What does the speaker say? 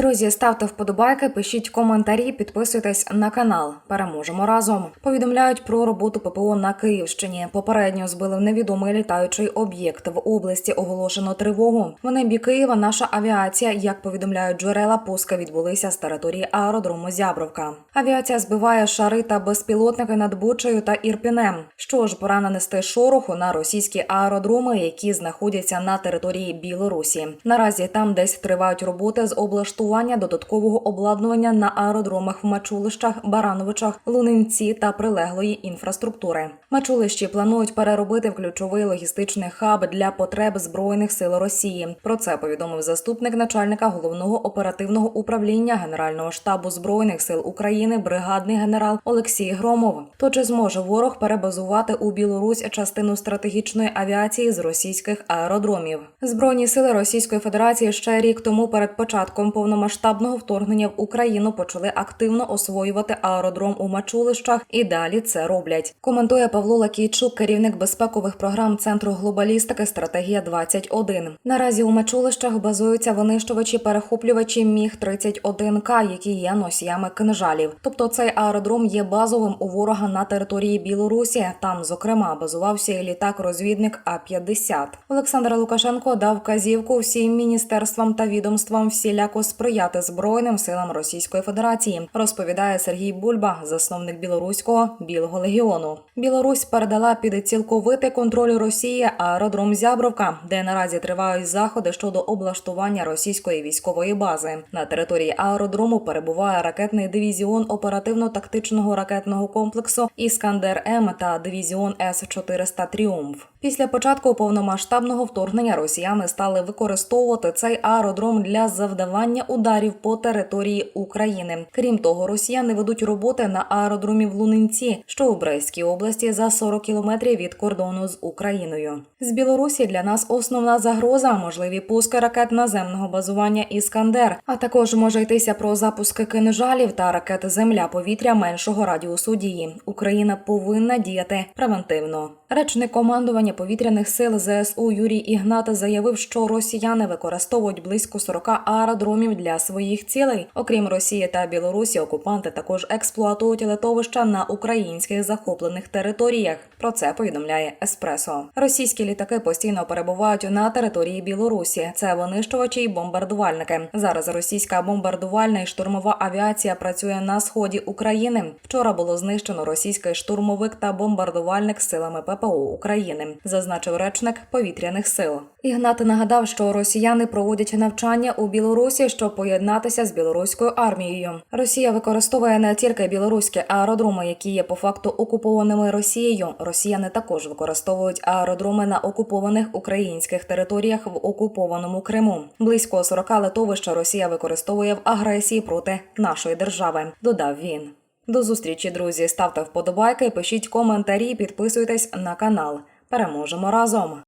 Друзі, ставте вподобайки, пишіть коментарі, підписуйтесь на канал. Переможемо разом. Повідомляють про роботу ППО на Київщині. Попередньо збили невідомий літаючий об'єкт. В області оголошено тривогу. В небі Києва наша авіація, як повідомляють джерела, пуска відбулися з території аеродрому Зябровка. Авіація збиває шари та безпілотники над Бучею та Ірпінем. Що ж, пора нанести шороху на російські аеродроми, які знаходяться на території Білорусі. Наразі там десь тривають роботи з облаштування додаткового обладнання на аеродромах в Мачулищах, Барановичах, Лунинці та прилеглої інфраструктури. Мачулищі планують переробити в ключовий логістичний хаб для потреб збройних сил Росії. Про це повідомив заступник начальника головного оперативного управління Генерального штабу збройних сил України, бригадний генерал Олексій Громов. То чи зможе ворог перебазувати у Білорусь частину стратегічної авіації з російських аеродромів? Збройні сили Російської Федерації ще рік тому перед початком повномасштабного вторгнення в Україну почали активно освоювати аеродром у Мачулищах і далі це роблять. Коментує Павло Лакійчук, керівник безпекових програм Центру глобалістики Стратегія 21 Наразі у Мачулищах базуються винищувачі перехоплювачі Міг 31 к які є носіями кинжалів. Тобто цей аеродром є базовим у ворога на території Білорусі. Там, зокрема, базувався і літак-розвідник А 50 Олександр Лукашенко дав вказівку всім міністерствам та відомствам всіляко сприяти збройним силам Російської Федерації. Розповідає Сергій Бульба, засновник білоруського білого легіону. Білорусь передала під цілковитий контроль Росії аеродром Зябровка, де наразі тривають заходи щодо облаштування російської військової бази. На території аеродрому перебуває ракетний дивізіон оперативно-тактичного ракетного комплексу Іскандер М та дивізіон С 400 Тріумф. Після початку повномасштабного вторгнення росіяни стали використовувати цей аеродром для завдавання ударів по території України. Крім того, росіяни ведуть роботи на аеродромі в Лунинці, що у Брестській області за 40 кілометрів від кордону з Україною. З Білорусі для нас основна загроза можливі пуски ракет наземного базування Іскандер, а також може йтися про запуски кинжалів та ракет земля-повітря меншого радіусу дії. Україна повинна діяти превентивно. Речник командування повітряних сил ЗСУ Юрій Ігнат заявив, що росіяни використовують близько 40 аеродромів для своїх цілей. Окрім Росії та Білорусі, окупанти також експлуатують литовища на українських захоплених територіях. Про це повідомляє Еспресо. Російські літаки постійно перебувають на території Білорусі. Це винищувачі й бомбардувальники. Зараз російська бомбардувальна і штурмова авіація працює на сході України. Вчора було знищено російський штурмовик та бомбардувальник силами ППО України, зазначив речник повітряних сил. Ігнат нагадав, що росіяни проводять навчання у Білорусі, щоб поєднатися з білоруською армією. Росія використовує не тільки білоруські аеродроми, які є по факту окупованими Росією. Росіяни також використовують аеродроми на окупованих українських територіях в окупованому Криму. Близько 40 литовища Росія використовує в агресії проти нашої держави. Додав він. До зустрічі, друзі. Ставте вподобайки, пишіть коментарі, підписуйтесь на канал. Переможемо разом.